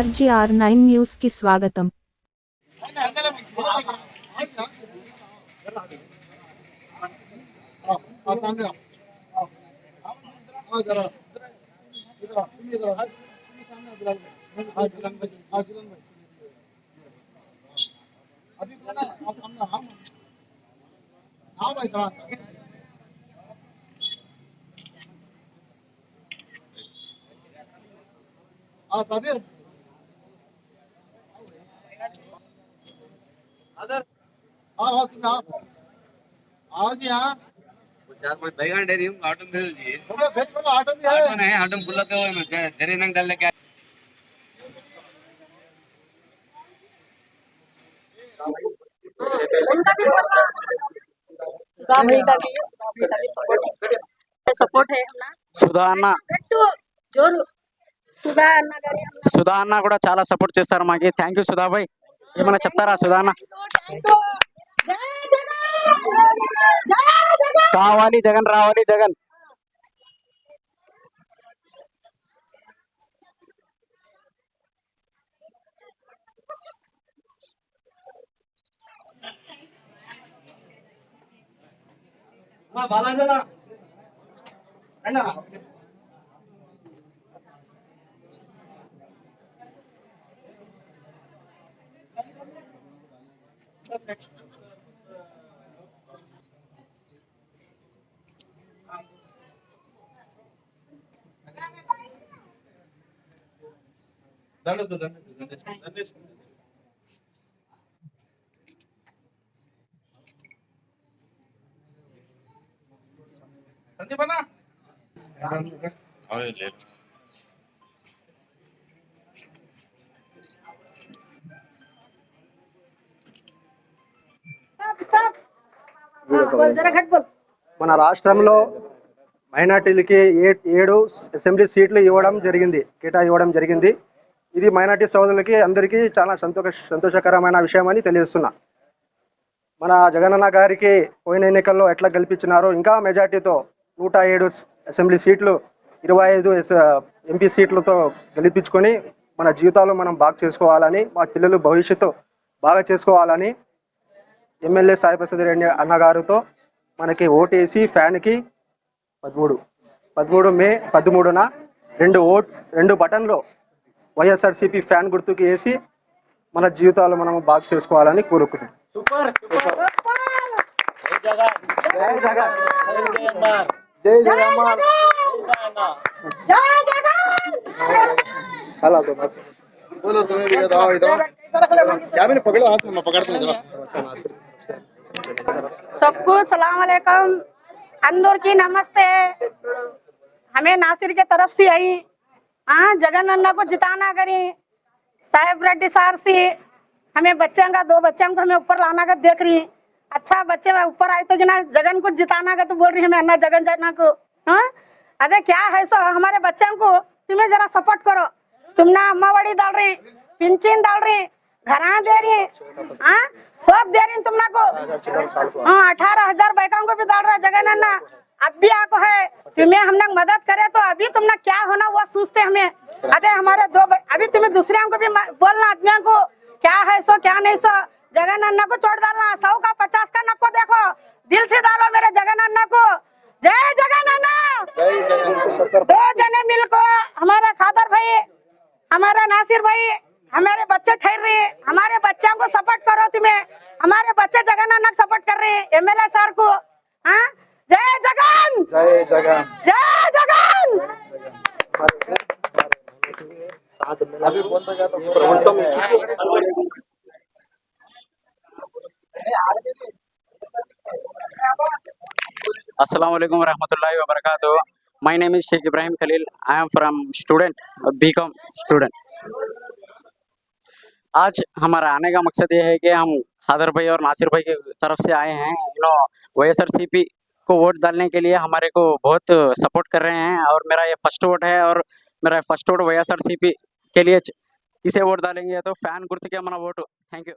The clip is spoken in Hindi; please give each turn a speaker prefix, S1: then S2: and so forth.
S1: ఆర్జీఆర్ నైన్ న్యూస్ కి స్వాగతం
S2: हाँ सामने आओ हाँ हाँ जरा इधर आओ सुनिए इधर आओ सामने हाँ हाँ तुम आओ आओ जी हाँ
S3: चार पांच बैगन डेरी हूँ ऑटो मिल जी
S2: थोड़ा भेज छोड़ो ऑटो भी है
S3: ऑटो नहीं ऑटो फुल तो मैं तेरे नंग डाल लेके
S4: सुधा भाई का भी सुधा भाई का भी सपोर्ट सपोर्ट है हमना
S5: సుధా అన్న
S4: గట్టు జోరు సుధా అన్న గారి हमना
S5: సుధా అన్న కూడా చాలా సపోర్ట్ చేస్తారు మాకి థ్యాంక్ యూ సుధా భాయ్ ఏమైనా చెప్తారా సుధా అన్న కావాలి జగన్ రావాలి జగన్
S2: మా దండదు దండదు దండేసుకో దండేసుకో సందీప్ అన్న
S6: మన రాష్ట్రంలో మైనార్టీలకి ఏ ఏడు అసెంబ్లీ సీట్లు ఇవ్వడం జరిగింది కేటా ఇవ్వడం జరిగింది. ఇది మైనార్టీ సోదరులకి అందరికీ చాలా సంతోష సంతోషకరమైన విషయం అని తెలియజేస్తున్నా. మన జగనన్న గారికి పోయిన ఎన్నికల్లో ఎట్లా గెలిపించినారో ఇంకా మెజార్టీతో నూట ఏడు అసెంబ్లీ సీట్లు ఇరవై ఐదు ఎంపీ సీట్లతో గెలిపించుకొని మన జీవితాలు మనం బాగా చేసుకోవాలని మా పిల్లలు భవిష్యత్తు బాగా చేసుకోవాలని ఎమ్మెల్యే సాయి ప్రసాద్ రెడ్డి అన్నగారితో మనకి ఓటేసి ఫ్యాన్కి పదమూడు పదమూడు మే పదమూడున రెండు ఓట్ రెండు బటన్లు వైఎస్ఆర్సీపీ ఫ్యాన్ గుర్తుకి వేసి మన జీవితాలు మనం బాగా చేసుకోవాలని కోరుకుంటున్నాం జై జగన్
S2: జై జగన్మాన్
S4: जय जगन
S2: चला तो मत बोलो तुम्हें भी इधर आओ इधर क्या मैंने पकड़ो हाथ में मैं पकड़ता हूँ इधर
S4: सबको सलाम अलैकुम अंदर की नमस्ते। हमें नासिर के तरफ़ से आई। हाँ जगन अन्ना को जिताना करी। साहेब रेड्डी सार से। हमें बच्चों का, दो बच्चों को हमें ऊपर लाना का देख रही। अच्छा बच्चे ऊपर आए तो ना जगन को जिताना का तो बोल रही है मैं अन्ना जगन जाना को। हाँ? अरे क्या है सो, हमारे बच्चों को, तुम्हें जरा सपोर्ट करो। तुम ना अम्मा बड़ी डाल रही, पिंचिन डाल रही घरा दे रही हाँ? सब दे रही तुम ना को? हाँ अठारह हज़ार बैकों को भी डाल रहा है जगन अन्ना अब भी आको है। तुम्हें हम लोग मदद करे तो अभी तुम ना क्या होना वो सोचते हमें। अरे हमारे दो अभी तुम्हें दूसरे को भी बोलना आदमियों को। क्या है सो क्या नहीं सो? जगह अन्ना को छोड़ डालना। सौ का पचास का नको देखो। दिल से डालो मेरे जगह अन्ना को। जय जगन अन्ना दो जने मिल को हमारा खादर भाई हमारा नासिर भाई। हमारे बच्चे ठहर रहे हैं। हमारे बच्चों को सपोर्ट करो तुम्हें। हमारे बच्चे जगन अन्ना को सपोर्ट कर रहे हैं। एमएलए सर को। हाँ? जय जगन!
S2: जय जगन।
S4: जय जगन!
S5: अस्सलाम वालेकुम वरहमतुल्लाहि वबरकातुहू my name is Sheikh Ibrahim Khalil I am from student BCom student आज हमारा आने का मकसद ये है कि हम खादर भाई और नासिर भाई की तरफ़ से आए हैं। नो वाई को वोट डालने के लिए हमारे को बहुत सपोर्ट कर रहे हैं और मेरा ये फ़र्स्ट वोट है और मेरा फ़र्स्ट वोट वाई के लिए इसे वोट डालेंगे। तो फ़ैन गुर्त के हमारा वोट। Thank you.